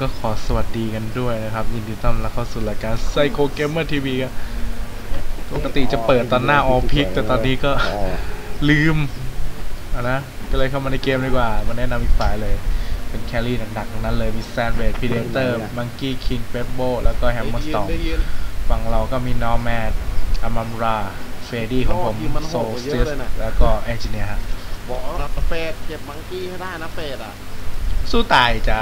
ก็ขอสวัสดีกันด้วยนะครับ ยินดีต้อนรับเข้าสู่รายการ Psycho Gamer TV ครับปกติจะเปิดตอนหน้าออพิกแต่ตอนนี้ก็ลืมอะนะก็เลยเข้ามาในเกมดีกว่ามาแนะนำอีกฝ่ายเลย เป็นแครี่หนักๆทั้งนั้นเลย มีแซนเวดพีเดเตอร์มังกี้คิงเปปโบแล้วก็แฮมเมอร์สตอมได้ยินฝั่งเราก็มีนอร์แมดอามัมราเฟรดี้ของผมโอ้ทีมมันโซโหดกว่าเยเซีอะยสเลยนะแล้วก็เอนจิเนียร์ฮะบอกนะเฟดเก็บมังกี้ให้ได้นะเฟดอะสู้ตายจ้ะ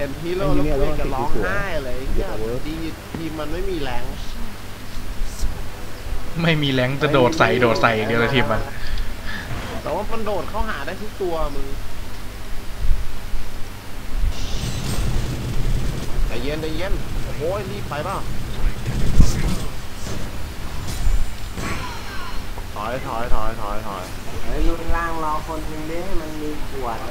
เห็นฮีโร่แล้วคุยกันร้องไห้เลยเฮียดีทีมมันไม่มีแรงไม่มีแรงจะโดดใส่โดดใส่อย่างเดียวเลยทีมมันแต่ว่ามันโดดเข้าหาได้ทุกตัวมึงใจเย็นใจเย็นโอ้โหรีบไปเปล่าถอยถอยถอยถอยถอยเฮ้ยลุนล่างรอคนหนึงดิให้มันมีขวดเ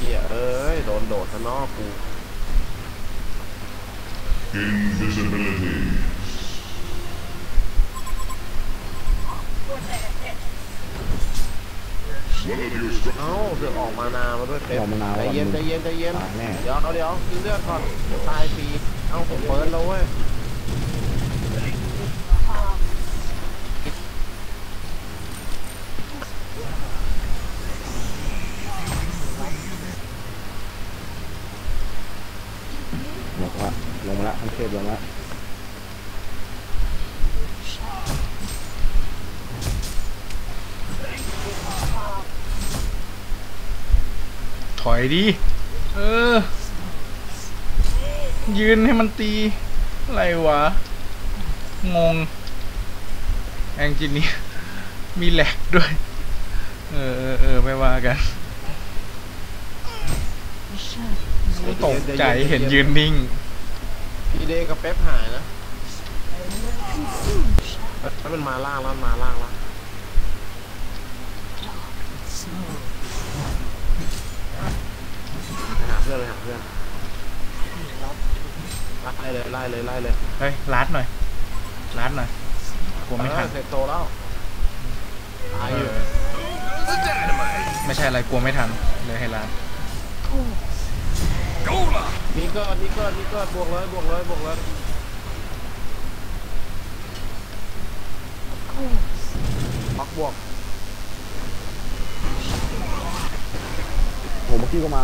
ฮียเอ้ย โดนโดดซะเนอกกู Invisibility. เอ้าเสือกออกมานามาด้วยเป๊ปออกมานาใจเย็นใจเย็นใจเย็นตายแน่ เดี๋ยวเอาเดี๋ยวกินเลือดก่อนเดี๋ยวตายฟรีเอ้าผมเฟิร์สแล้วเว้ย ลง ละลงมาละทั้งเทพลงละถอยดิ เออ ยืนให้มันตี อะไรวะ งง แองจิเนียร์มีแหลกด้วย เออเออเออไม่ว่ากันตกใจเห็นยืนนิ่ง พีเดกับเป๊ปหายนะถ้ามันมาล่างแล้วมันมาล่างแล้วไปหาเพื่อนไปหาเพื่อนไล่เลยไล่เลยไล่เลยเฮ้ยลัดหน่อยลัดหน่อยกลัวไม่ทันเออเสร็จโตแล้วตายอยู่ไม่ใช่อะไรกลัวไม่ทันเลยให้ลัด นี่เกิดนี่เกิดนี่เกิดบวกเลยบวกเลยบวกเลยปักบวกโหเมื่อกี้ก็มา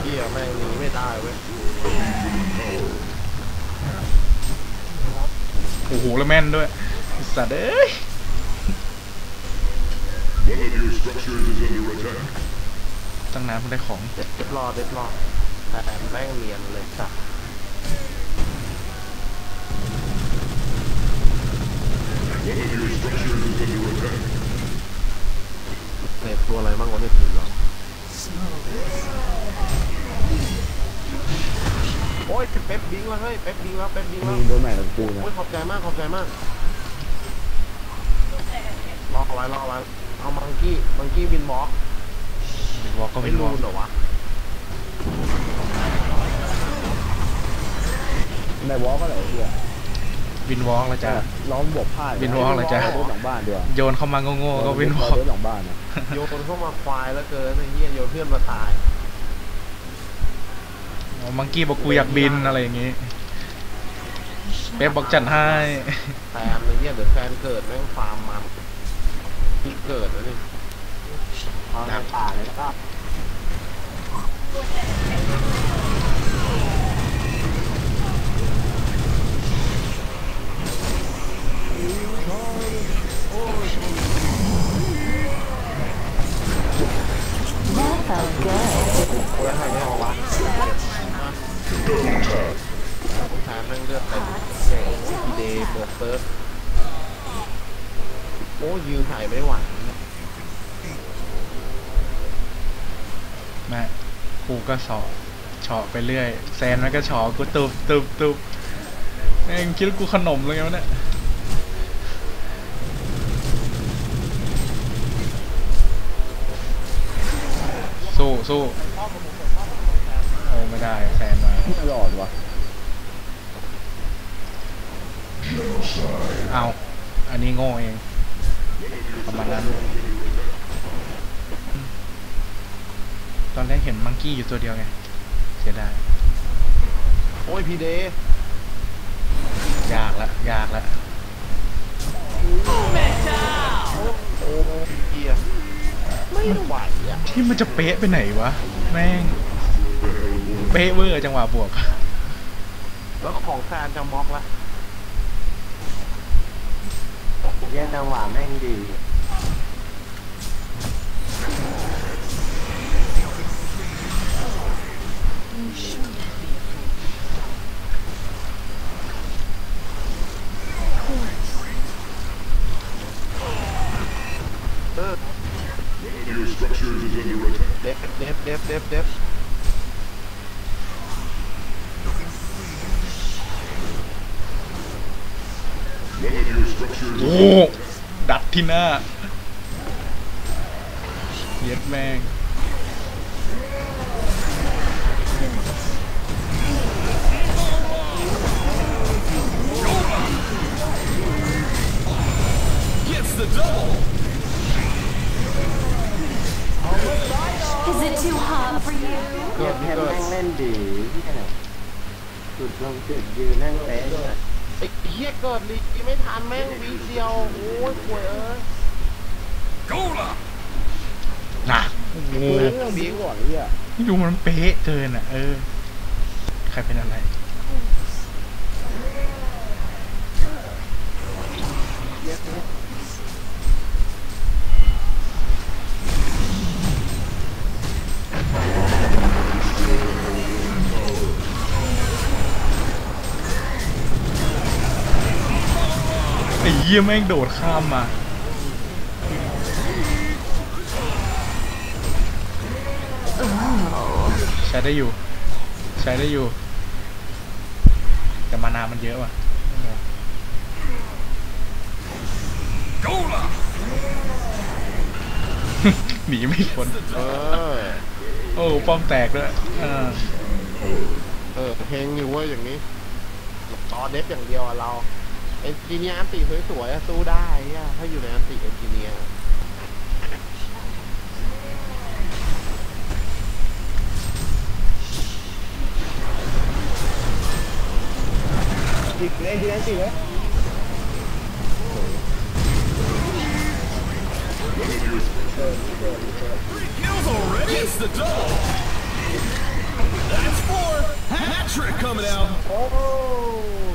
เหี้ยแม่งหนีไม่ได้เว้ย โอ้โหแล้วแม่นด้วยสัตว์เอ้ยตั้งน้ำมันได้ของเด็ดรอเด็ดรอแต่แม่งเนียนเลยสัส One of your structures is under attack. เน็ตตัวอะไรบ้างวะเนี่ยทีมเรา โอ้ยเป๊ปบิงแล้วเฮ้ยเป๊ปบิงแล้วเป๊ปบิงแล้วมีโดนใหม่กับกูนะโอ้ยขอบใจมากขอบใจมากรอเอาไว้รอเอาไว้เอามังกี้มังกี้บินบล็อกวินวอล์กก็ไม่วินวอรู้ล์กเหรอวะในวอลก็ไหนเฮียวินวอล์กแล้วจ้ะ ล้อมบวกผ้าวินวอล์กเหรอจ๊ะรถหลังบ้านด้วยโยนเข้ามาโง่ๆก็วินวอล์กรถหลังบ้านนะโยนเข้ามาควายแล้วเกินไอ้เหี้ยโยนเพื่อนมาตาย มังกี้บอกกูอยากบินอะไรอย่างงี้เป๊ปบอกจัดให้แฟนไอ้เหี้ยเดี๋ยวแฟนเกิดแม่งฟาร์มมันที่เกิดแล้วนี่เอาในป่าเลยก็โอ้ยให้ไม่เอาวะ แฟนแม่งเลือดเต็มพีเดย์บวกเซิร์ฟโอ้ยยืนถ่ายไม่ไหวแม่กูก็สอบเฉาะไปเรื่อย แซนมันก็เฉาะกูตุบตุบตุบแม่งคิดว่ากูขนมเลยไงวะเนี่ยสู้สู้ ไม่ได้แฟนมาไม่หลอดวะเอาอันนี้โง่เองประมาณนั้นตอนแรกเห็นมังกี้อยู่ตัวเดียวไง เสียดายโอ้ยพีเดย์ยากละยากละโอ้เกียร์ไม่ไหวอะที่มันจะเป๊ะไปไหนวะ แม่ง เป๊ะเวอร์จังหวะบวก แล้วของแฟนจะม็อกละเยี่ยจังหวะแม่งดีเออ One of your structures is under attack. เดฟเดฟเดฟเดฟเดฟ One of your structures โอ้ is ดัด ที่หน้าเย็ดแม่ง เหี้ยเกิดลีไม่ทันแม่งวีเดียว โอ้ยป่วยเอ้ยน่ะโอ้โหเรื่องบิงก่อนไอ้เหี้ยนี่ดูมันเป๊ะเกินอะ เออ ใครเป็นอะไร ไอ้เยี่ยแม่งโดดข้ามมาใช้ได้อยู่ ใช้ได้อยู่ แต่มานามันเยอะว่ะหนีไม่พ้นเออ โอ้ป้อมแตกด้วยเออเออเพลงอยู่เว้ยอย่างนี้ ต่อเดฟอย่างเดียวอะเรา เอนจิเนียร์อันติสวยๆอะสู้ได้อะถ้าอยู่ในอันติเอนจิเนียร์ติดเลยทีนั้นติดเลยโอ้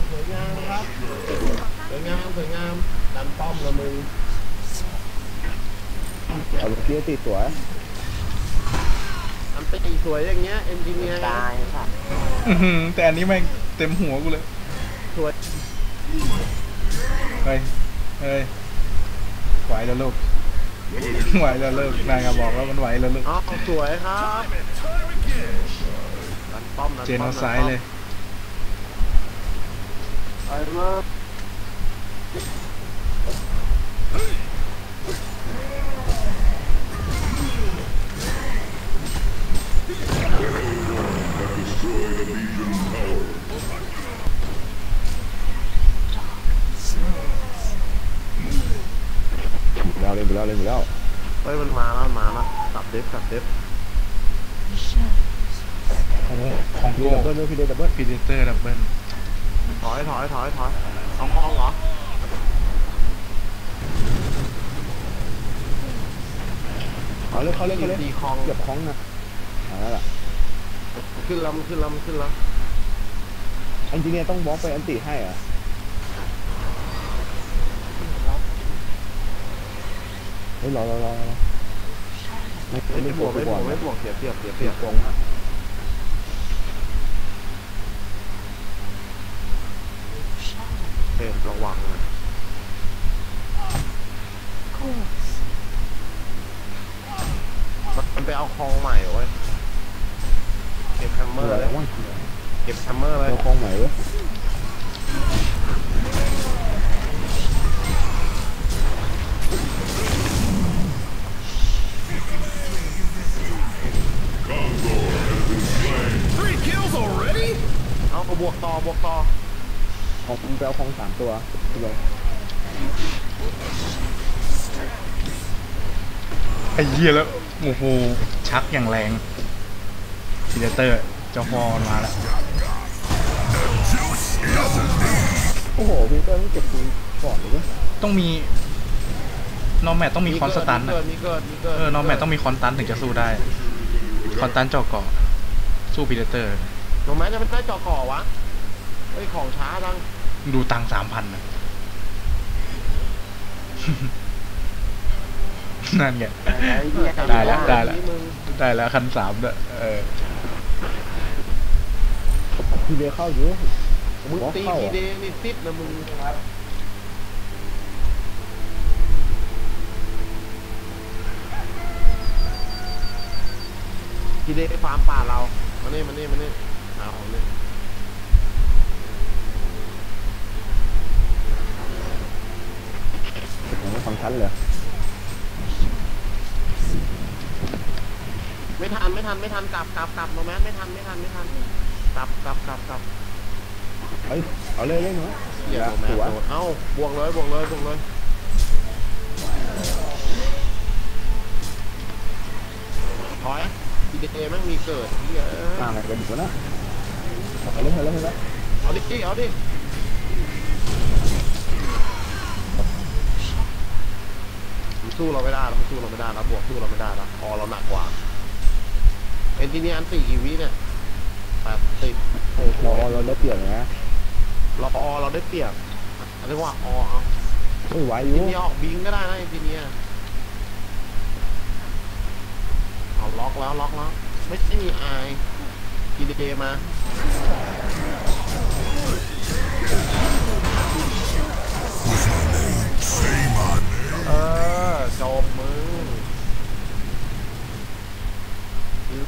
สวยงามครับส วยงามสวยงามดันป้อมละมึงเอาลูกเกียร์ติดตัวอันติสวยอย่างเงี้ยเอนจิเนียร์ตายค่ะอื้อหือแต่อันนี้แม่งเต็มหัวกูเลยสวยเฮ้ยเฮ้ยไหวแล้วลูกไหวแล้วลูกนายก็บอกแล้วมันไหวแล้วลูกอ๋อสวยครับดันป้อมดันป้อมเจนเอาซ้ายเลย ไอ้เมื่อ destroyed a Legion's tower. แล้ว เล่นไปแล้วเล่นไปแล้วเฮ้ยมันมาแล้วมันมาแล้วสับเดฟสับเดฟโอ้โหของมีโก้ดับเบิลด้วยพี่เดย์ดับเบิลพีเดเตอร์ดับเบิลถอยถอยถอยถอยเอาคลองเหรอเอาเลยเขาเล่นเขาเล่นตีคลองเหยียบคล้องนะเอาแล้วล่ะขึ้นลำขึ้นลำขึ้นลเอนจิเนียร์ต้องบล็อกไปอันติให้เหรอเฮ้ยรอรอรอรอไม่ไม่ไม่บววกไม่ไม่บววกไม่บวกเสียเปรียบเสียเปเปรียบตรงอะเปรียบระวังนะมันไปเอาคลองใหม่เว้ยเก็บแฮมเมอร์เลยเก็บแฮมเมอร์เลยเราคลองใหม่เว้ย มึงไปเอาของสามตัวที่ลงไอ้เหี้ยแล้วโอ้โหชักอย่างแรงพีเตอร์เจ้าพ่อมันมาแล้วโอ้โหพีเตอร์มึงเก็บปืนก่อนเลยเว้ยต้องมีนอร์แมทต้องมีคอนสตันมีอะเกิดมีเกิดมีเกิดเออนอร์แมทต้องมีคอนสตันถึงจะสู้ได้ คอนสตันเจาะเกาะสู้พีเตอร์ โนแมทจะเป็นใต้จอก่อวะเฮ้ยของช้าจังดูตังสามพันนะนั่นไงไอ้เหี้ยได้แล้วได้แล้วนี่มึงได้แล้วคันสามด้วยเออ ทีเดียวเข้าอยู่มึงบล็อกตีเข้าทีอะเดย์นี่ซิดนะมึงทีเดย์ฟาร์มป่าเรามานี่มานี่มานี่ เอาของนี่ผมไม่ฟังชั้นเลยไม่ทันไม่ทันไม่ทันกลับกลับกลับโนแมทไม่ทันไม่ทันไม่ทันกลับกลับกลับกลับเอ้ยเอาเลยเลยเนาะเหี้ยโนแมทตัวโดนเอ้าบวกเลยบวกเลยบวกเลยถอยทีเดย์แม่งมีเกิดเหี้ยหน้าไหนกระดิกวะนะ เอาเลยเอาเลยเอาเลยเอาดิเอาดิมันสู้เราไม่ได้แล้วมันสู้เราไม่ได้แล้วบวกสู้เราไม่ได้แล้วคอเราหนักกว่าเอนจิเนียร์อันสี่กี่วิเนี่ยแปดสิบโอ้โหเราเราได้เปรียบนะเราอเราได้เปรียบเรียกว่าอเอาไม่ไหวอเอนยู่จิเนียร์ออกบิงก็ได้นะเอนจิเนียร์เอาล็อกแล้วล็อกแล้วไม่ไม่มีไอ กีดีเมาเออจบมึง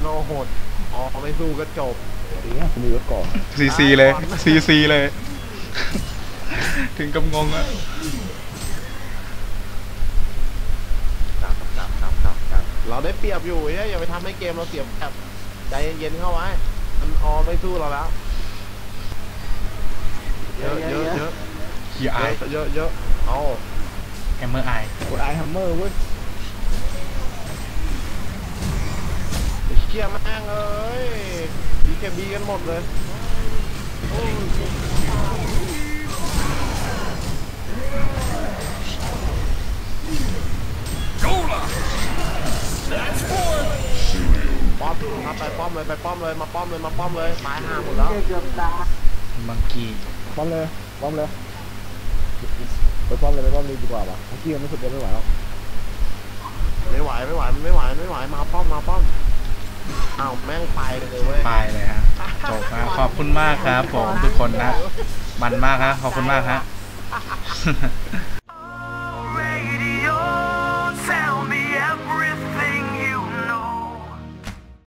โลหดออกไม่สู้ก็จบทีเนี้ยคุณมีรถก่อนซีซีเลยซีซีเลย ถึงกับงงอะกลับกลับกลับกลับกลับเราได้เปรียบอยู่เฮ้ยอย่าไปทำให้เกมเราเสียเปรียบใจเย็นๆเข้าไว้ มันออไม่สู้เราแล้ว เยอะเยอะเยอะเฮียไอเยอะเยอะเอาแอมเมอร์ไอกดไอฮัมเมอร์เว้ยไอ้เชี่ยแม่งเอ้ยบีเคบีกันหมดเลยโอ้ย ป้อมครับไปป้อมเลยไปป้อมเลยมาป้อมเลยมาป้อมเลยตายห่าหมดแล้วเกือบตายมังกี้ป้อมเลยป้อมเลยไปป้อมเลยไปป้อมเลยดีกว่าป่ะเมื่อกี้มันไม่สุดเดินไม่ไหวแล้วไม่ไหวไม่ไหวมันไม่ไหวไม่ไหวมาป้อมมาป้อมอ้าวแม่งไปเลยเว้ยไปเลยฮะจบนะขอบคุณมากครับผมทุกคนนะมันมากฮะขอบคุณมากฮะ